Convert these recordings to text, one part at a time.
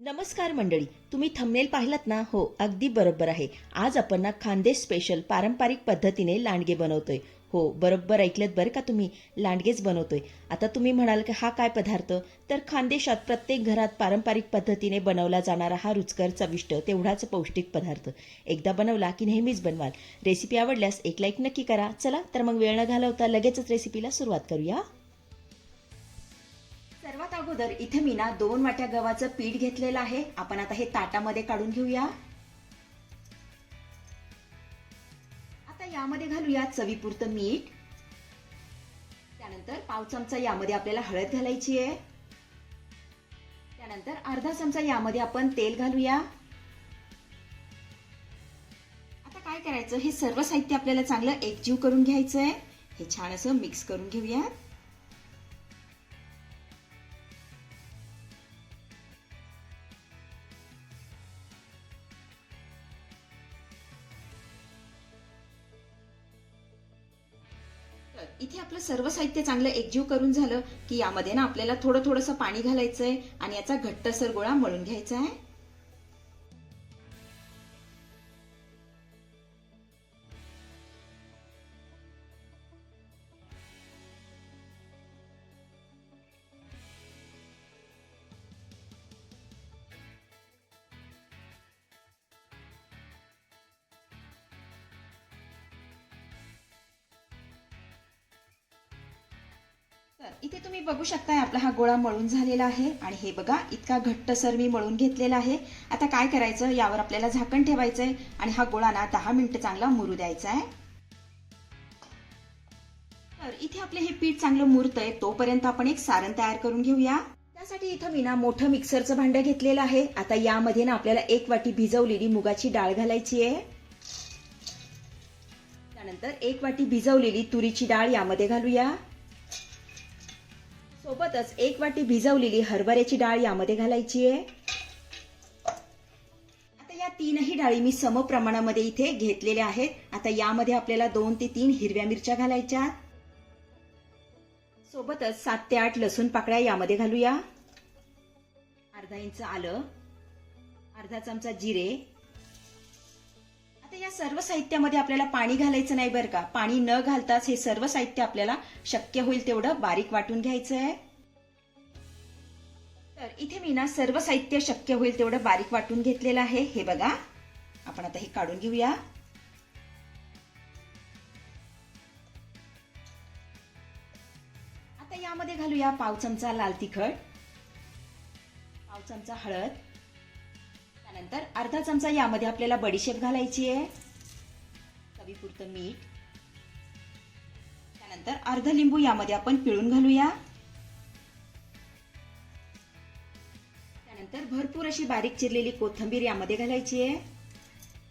नमस्कार मंडळी तुम्ही थंबनेल पाहिलात ना? हो अगदी बरोबर आहे. आज आपण ना खानदेश स्पेशल पारंपरिक पद्धतीने लांडगे बनवतोय. हो बरोबर ऐकलेत बरं का तुम्ही? लांडगेच बनवतोय. आता तुम्ही म्हणाल की हा काय पदार्थ? तर खानदेशात प्रत्येक घरात पारंपरिक पद्धतीने बनवला जाणारा हा रुचकर चविष्ट तेवढाच पौष्टिक पदार्थ. एकदा बनवला की नेहमीच बनवाल. रेसिपी आवडल्यास एक लाईक नक्की करा. चला तर मग वेळ न घालवता लगेचच रेसिपीला सुरुवात करूया. सर्वात अगोदर. इथे मी ना दोन वाट्या गव्हाचं पीठ घेतलेलं आहे. आपण आता हे ताटामध्ये काढून घेऊया. आता यामध्ये घालूया चवीपुरतं मीठ. त्यानंतर पाव चमचा यामध्ये आपल्याला हळद घालायची आहे. त्यानंतर अर्धा चमचा यामध्ये आपण तेल घालूया. आता काय करायचं? हे सर्व साहित्य आपल्याला चांगलं एकजीव करून घ्यायचं आहे हे छान असं मिक्स करून घेऊया सर्व साहित्य चांगलं एकजीव करून झालं की यामध्ये ना आपल्याला थोडं थोडंसं पाणी घालायचंय आणि याचा घट्टसर गोळा मळून घ्यायचा आहे. तर इथे तुम्ही बघू शकताय आपला हा गोळा मळून झालेला आहे. आणि हे बघा इतका घट्टसर मी मळून घेतलेला आहे. आता काय करायचं? यावर आपल्याला झाकण ठेवायचंय. आणि हा गोळा ना दहा मिनिटं चांगला मुरू द्यायचा आहे तर इथे आपले हे पीठ चांगलं मुरतंय. तोपर्यंत आपण एक सारण तयार करून घेऊया. त्यासाठी इथं मी ना मोठं मिक्सरचं भांडं घेतलेलं आहे. आता यामध्ये ना आपल्याला एक वाटी भिजवलेली मुगाची डाळ घालायची आहे. त्यानंतर एक वाटी भिजवलेली तुरीची डाळ यामध्ये घालूया. सोबतच एक वाटी भिजवलेली हरभऱ्याची डाळ यामध्ये घालायची आहे. आता या तीनही डाळी मी सम प्रमाणामध्ये इथे घेतलेल्या आहेत. आता यामध्ये आपल्याला दोन ते तीन हिरव्या मिरच्या घालायच्या सोबतच सात ते आठ लसूण पाकळ्या यामध्ये घालूया. अर्धा इंच आलं. अर्धा चमचा जिरे. या सर्व साहित्यामध्ये आपल्याला पाणी घालायचं नाही बरं का? पाणी न घालताच हे सर्व साहित्य आपल्याला शक्य होईल तेवढं बारीक वाटून घ्यायचं आहे. तर इथे मी ना सर्व साहित्य शक्य होईल तेवढं बारीक वाटून घेतलेलं आहे. हे बघा. आपण आता हे काढून घेऊया. आता यामध्ये घालूया पाव चमचा लाल तिखट पाव चमचा हळद त्यानंतर अर्धा चमचा यामध्ये आपल्याला बडीशेप घालायची आहे. चवीपुरतं मीठ. त्यानंतर अर्ध लिंबू यामध्ये आपण पिळून घालूया. त्यानंतर भरपूर अशी बारीक चिरलेली कोथिंबीर यामध्ये घालायची आहे.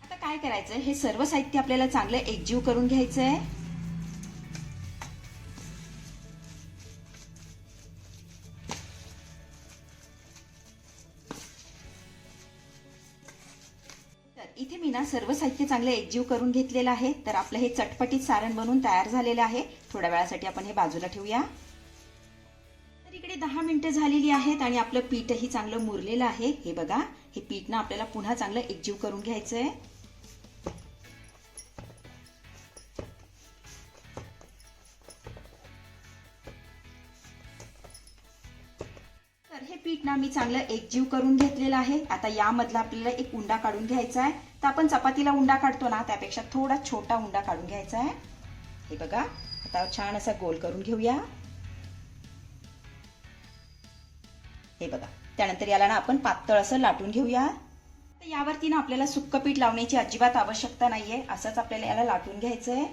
आता काय करायचं? हे सर्व साहित्य आपल्याला चांगलं एकजीव करून घ्यायचं आहे इथे मी ना सर्व साहित्य चांगलं एकजीव करून घेतलेलं आहे. तर आपलं हे चटपटीत सारण बनवून तयार झालेलं आहे. थोड्या वेळासाठी आपण हे बाजूला ठेवूया. तर इकडे दहा मिनिटं झालेली आहेत आणि आपलं पीठही चांगलं मुरलेलं आहे. हे बघा हे पीठ ना आपल्याला पुन्हा चांगलं एकजीव करून घ्यायचं आहे तर हे पीठ ना मी चांगलं एकजीव करून घेतलेलं आहे. आता यामधला आपल्याला एक उंडा काढून घ्यायचा आहे तर आपण चपातीला उंडा काढतो ना त्यापेक्षा थोडा छोटा उंडा काढून घ्यायचा आहे. हे बघा आता छान असा गोल करून घेऊया. हे बघा त्यानंतर याला ना आपण पातळ असं लाटून घेऊया. तर यावरती ना आपल्याला सुक्क पीठ लावण्याची अजिबात आवश्यकता नाहीये असंच आपल्याला याला लाटून घ्यायचं आहे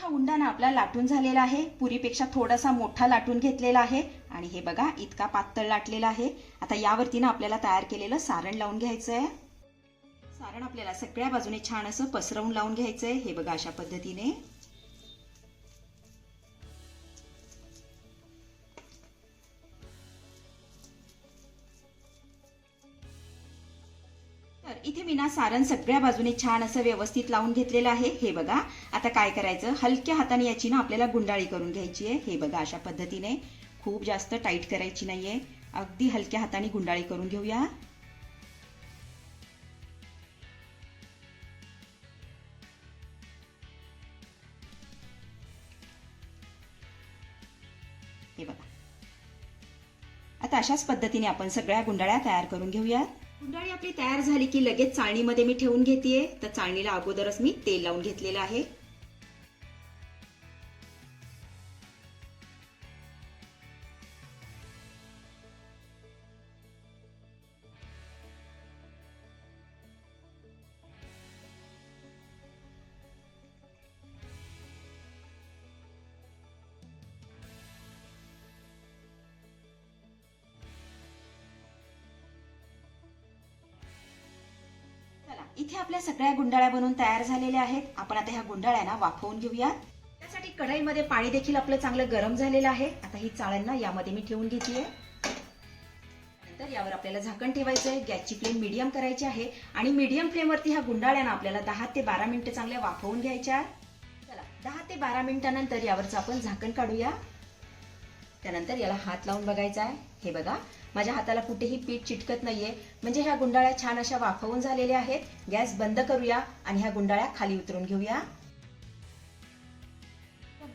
हा उंडाणा आपला लाटून झालेला आहे. पुरीपेक्षा थोडासा मोठा लाटून घेतलेला आहे. आणि हे बघा इतका पातळ लाटलेला आहे. आता यावरती ना आपल्याला तयार केलेलं सारण लावून घ्यायचं आहे सारण आपल्याला सगळ्या बाजूने छान असं पसरवून लावून घ्यायचं आहे हे बघा अशा पद्धतीने. तर इथे मी ना सारण सगळ्या बाजूने छान असं व्यवस्थित लावून घेतलेलं आहे. हे बघा आता काय करायचं? हलक्या हाताने याची ना आपल्याला गुंडाळी करून घ्यायची आहे. हे बघा अशा पद्धतीने खूप जास्त टाईट करायची नाही आहे अगदी हलक्या हाताने गुंडाळी करून घेऊया. हे बघा. आता अशाच पद्धतीने आपण सगळ्या गुंडाळ्या तयार करून घेऊया. गुंडाळी आपली तयार झाली की लगेच चाळणीमध्ये मी ठेवून घेतेय. तर चाळणीला अगोदरच मी तेल लावून घेतलेलं आहे. इथे आपल्या सगळ्या गुंडाळ्या बनवून तयार झालेल्या आहेत. आपण आता ह्या गुंडाळ्यांना वाफवून घेऊयात. त्यासाठी कढईमध्ये पाणी देखील आपलं चांगलं गरम झालेलं आहे. आता ही चाळ्यांना यामध्ये मी ठेवून घेतली नंतर यावर आपल्याला झाकण ठेवायचं आहे गॅसची फ्लेम मीडियम करायची आहे. आणि मीडियम फ्लेमवरती ह्या गुंडाळ्यांना आपल्याला दहा ते बारा मिनिटं चांगल्या वाफवून घ्यायच्या चला दहा ते बारा मिनिटानंतर यावरचं आपण झाकण काढूया. त्यानंतर याला हात लावून बघायचा आहे. हे बघा माझ्या हाताला कुठेही पीठ चिटकत नाहीये. म्हणजे ह्या गुंडाळ्या छान अशा वाफवून झालेल्या आहेत. गॅस बंद करूया आणि ह्या गुंडाळ्या खाली उतरून घेऊया.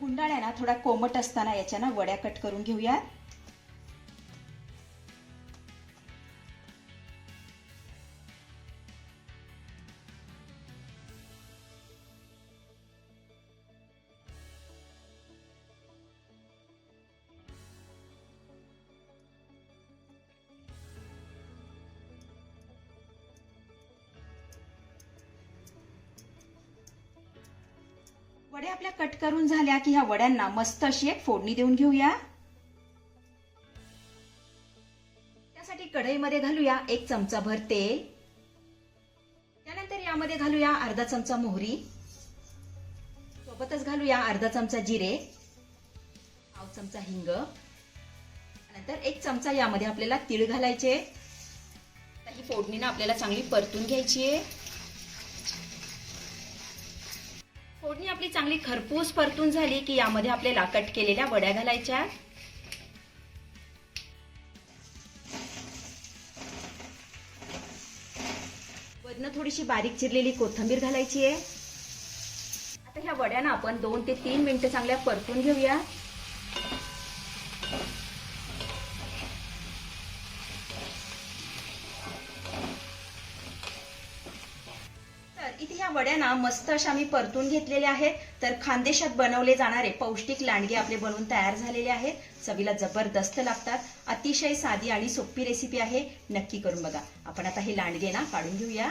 गुंडाळ्या ना थोडा कोमट असताना याच्या ना वड्या कट करून घेऊयात वड्या आपल्या कट करून झाल्या की ह्या वड्यांना मस्त अशी एक फोडणी देऊन घेऊया. त्यासाठी कढईमध्ये घालूया एक चमचा भर तेल. त्यानंतर यामध्ये घालूया अर्धा चमचा मोहरी. सोबतच घालूया अर्धा चमचा जिरे. पाव चमचा हिंग. नंतर एक चमचा यामध्ये आपल्याला तीळ घालायचे. ही फोडणीनं आपल्याला चांगली परतून घ्यायची आहे. फोडणी आपली चांगली खरपूस परतून झाली की यामध्ये आपल्याला कट केलेल्या वड्या घालायच्या. वरनं थोडीशी बारीक चिरलेली कोथिंबीर घालायची आहे. आता ह्या वड्यांना आपण दोन ते तीन मिनिटं चांगल्या परतून घेऊया. वड्या ना मस्त अशा मी परतून घेतलेल्या आहेत. तर खानदेशात बनवले जाणारे पौष्टिक लांडगे आपले बनवून तयार झालेले आहेत. चवीला जबरदस्त लागतात. अतिशय साधी आणि सोपी रेसिपी आहे. नक्की करून बघा. आपण आता हे लांडगे ना काढून घेऊया.